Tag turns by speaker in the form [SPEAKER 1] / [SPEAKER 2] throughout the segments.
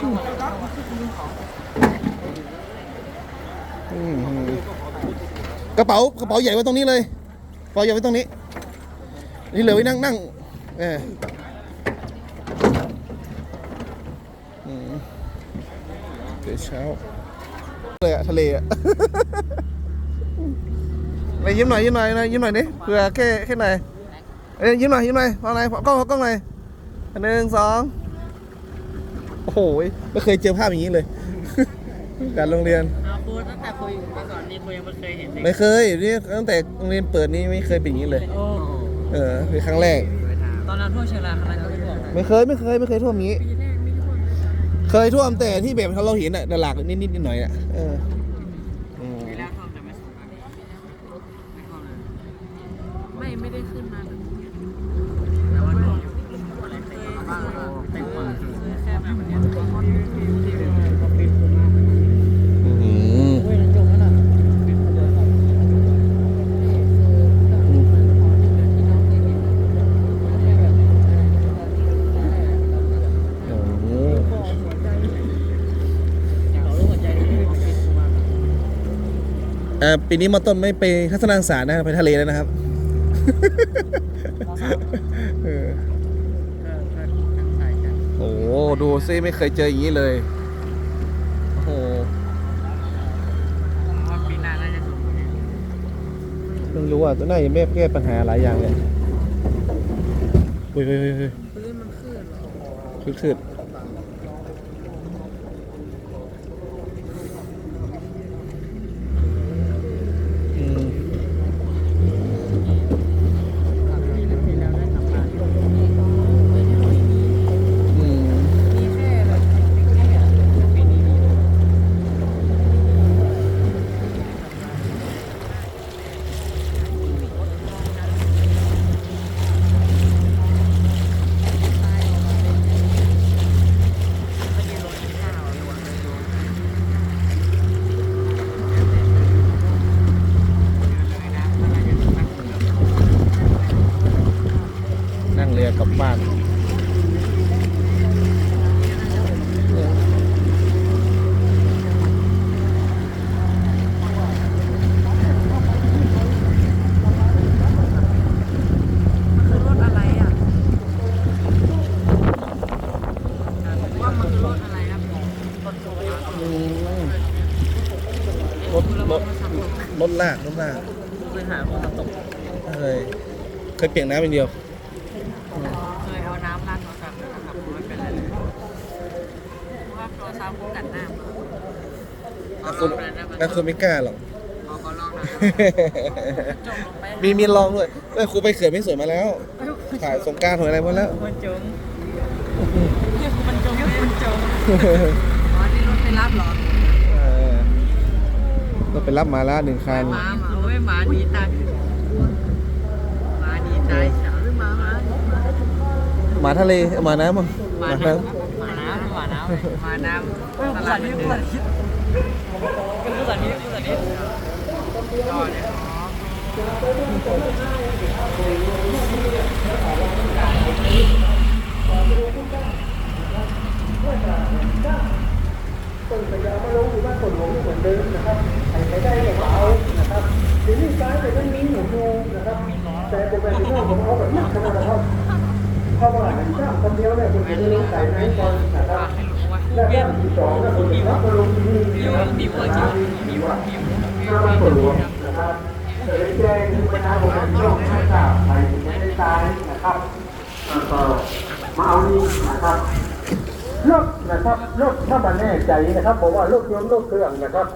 [SPEAKER 1] กระเป๋ากระเป๋าใหญ่ไว้ตรงนี้เลยกระเป๋าใหญ่ไว้ตรงนี้ นี่เหลือไว้นั่งนั่งเอออืมเดี๋ยวเช้าเลยอะทะเลอะไปยิ้มหน่อยยิ้มหน่อยนะยิ้มหน่อยดิเผื่อแค่แค่ไหนเอ้ยยิ้มหน่อยยิ้มหน่อยเอาไหนกล้องกล้องหน่อยหนึ่งสอง อ้โหไม่เคยเจอภาพอย่างนี้เลยการโรงเรียน
[SPEAKER 2] เอาครูตั้งแต่คุยมาก่อนนี่ครูยังไม่เคยเห็นเลย
[SPEAKER 1] ไม่เคยนี่ตั้งแต่โรงเรียนเปิดนี่ไม่เคยเป็นอย่างนี้เลย
[SPEAKER 2] โอ้
[SPEAKER 1] เออเป็นครั้งแรก
[SPEAKER 2] ตอนนั้นทั่วเชียงรายคณะก็ไม่ท่วมนะ
[SPEAKER 1] ไม่เคยไม่เคยไม่เคยท่วมอย่างนี้ เคยท่วมแต่ที่แบบเราเห็นอะหลักนิดนิดๆหน่อยๆอะเอออืม
[SPEAKER 2] ปีแรกท่วมแต่ไม่สูงไม่ท่วมเลย
[SPEAKER 3] ไม่ไม่ได้ขึ้นมาแบบ
[SPEAKER 2] เอ่
[SPEAKER 1] อ
[SPEAKER 2] ปี
[SPEAKER 1] นี้มาต้นไม่ไปทัศนศึกษานะครับไปทะเลแล้วนะครับเออ
[SPEAKER 2] ก็ก็ทั้งสายกัน
[SPEAKER 1] โอ้โหดูซิไม่เคยเจออย่างนี้เลย โอ้โห
[SPEAKER 2] ว่าปีหน้าน่าจะสูงกว่านี้
[SPEAKER 1] เพิ่งรู้อะตัวหน้ายังไม่แก้ปัญหาหลายอย่างเลยเฮ้ยเฮ้ยเฮ้ยเฮ้ย
[SPEAKER 3] พื้นมันขึ้น
[SPEAKER 2] กลับ
[SPEAKER 3] บ้า
[SPEAKER 1] น
[SPEAKER 3] รถรถร
[SPEAKER 1] ถลากรถลาก
[SPEAKER 2] เคยหาคนมาตก
[SPEAKER 1] เลยเคยเปียกน้ำเป็นเดียว
[SPEAKER 2] ว่าโทรศัพท์กัดหน้ามา
[SPEAKER 1] แต่คุณแต่คุณไม่กล้าหรอก
[SPEAKER 2] เอาก็ลองนะจมลงไป
[SPEAKER 1] มีมีลองด้วยเอ้ยครูไปเขื่อนไม่สวยมาแล้ว ถ่ายสงกรารหวยอะไรมาแล้ว
[SPEAKER 2] มันจมเนี่ยคือมันจมมันจมอ๋อนี่รถไปรับเหรอ
[SPEAKER 1] เออก็ไปรับมาแล้วหนึ่งคัน
[SPEAKER 2] หมาหมาเว้ยหมาหนีตายหมาหนีตายเฉาหรือหมาหมา
[SPEAKER 1] หมาทะเล หมาน้ำมั้ง
[SPEAKER 2] หมา
[SPEAKER 1] หมา
[SPEAKER 2] น้
[SPEAKER 1] น้ำ
[SPEAKER 2] หมาน้ำห มาน้ำหมาน้ำตลาดเป็นเดือนเป็นผู้สันนิษผู้สันนิษก็เนี่ย
[SPEAKER 4] ต้นพญามาลงอยู่บ้านฝนหลวงเหมือนเดิมนะครับใครใช้ได้ก็เอานะครับเดี๋ยวนี้ซ้ายไปด้านนี้หนูดูนะครับ แต่โปรแกรมที่เราผมเอาแบบนี้นะครับเพราะว่าเห็นจ้างคนเดียวเนี่ยคุณจะรู้ใส่ไหนก่อนนะครับ
[SPEAKER 2] ให้รู้ว่า
[SPEAKER 4] และด้านที่สองนะคุณจะรับมาลงที่นี่
[SPEAKER 2] บิว
[SPEAKER 4] นะครับ
[SPEAKER 2] บิวว่าจริงบิวบิว
[SPEAKER 4] หน้นฝนหลวงนะครับเลยแจ้งปัญหาโปรแกรมที่เราไม่าบใครไม่ได้ตายนะครับแล้วก็มาเอานี่นะครับรถนะครับรถถ้ามันแน่ใจนะครับบอกว่ารถยนต์รถเครื่องนะครับ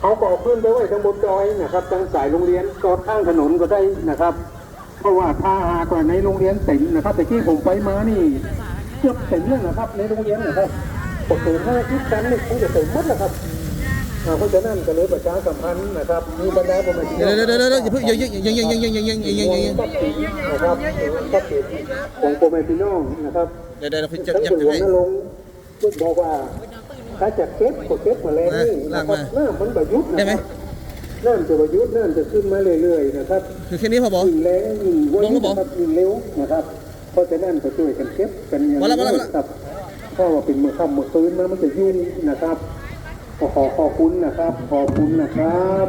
[SPEAKER 4] เขาก็เอขึ้นไปไว้ทางบนดอยนะครับทางสายโรงเรียนก็ข้างถนนก็ได้นะครับเพราะว่าถ้าหากว่าในโรงเรียนเต็มนะครับแต่ที่ผมไปมานี่เกือบเต็มเลยนะครับในโรงเรียนนะครับ ปกติห้าทิศกันนี่คงจะเต็มหมดนะครับอ่าเพราะฉะนั้นก็เลยประชาสัมพันธ์นะครับมีบรรดาประมาณำ
[SPEAKER 1] เดี๋ยวเดี๋ยวเดี๋ยวเดี๋ยวอย่าเพิ่งยังยังยังยังยังยังยังยังยังยังยัง
[SPEAKER 4] ทรัพย์สินนะครับทรัพย์สินของโปรแมพี่น้องนะครับ
[SPEAKER 1] เดี๋ยวเดี๋ยวเราจะ
[SPEAKER 4] ทั้ง
[SPEAKER 1] ยับ
[SPEAKER 4] หล
[SPEAKER 1] จะ
[SPEAKER 4] วง
[SPEAKER 1] ให้
[SPEAKER 4] นรงค์พูดบอกว่าถ้าจะเก็บก็เก็บมาแล้วนี่
[SPEAKER 1] ลา
[SPEAKER 4] นะ
[SPEAKER 1] ก
[SPEAKER 4] ครั
[SPEAKER 1] มา
[SPEAKER 4] บน้ำมันประยุทธ์
[SPEAKER 1] ได้
[SPEAKER 4] นะ
[SPEAKER 1] ไหม
[SPEAKER 4] ครับน้ำจะประยุทธ์น้ำจะขึ้นมาเรื่อยๆนะครับ
[SPEAKER 1] คือแค่นี้พอบอก
[SPEAKER 4] ยิ่งแรงยิ่งไว
[SPEAKER 1] ลงแล้วบอก
[SPEAKER 4] นะครับยิ่งเร็วนะครับเพราะฉะนั้นก็ช่วยกันเก็บกันอย่าง
[SPEAKER 1] มาแล้วมาแล้วมาแล้ว
[SPEAKER 4] ครับ เพราะว่าเป็นมือค่ำมือคืนมันมันจะยุ่งนะครับขอขอขอบคุณนะครับ ขอบคุณนะครั
[SPEAKER 3] บ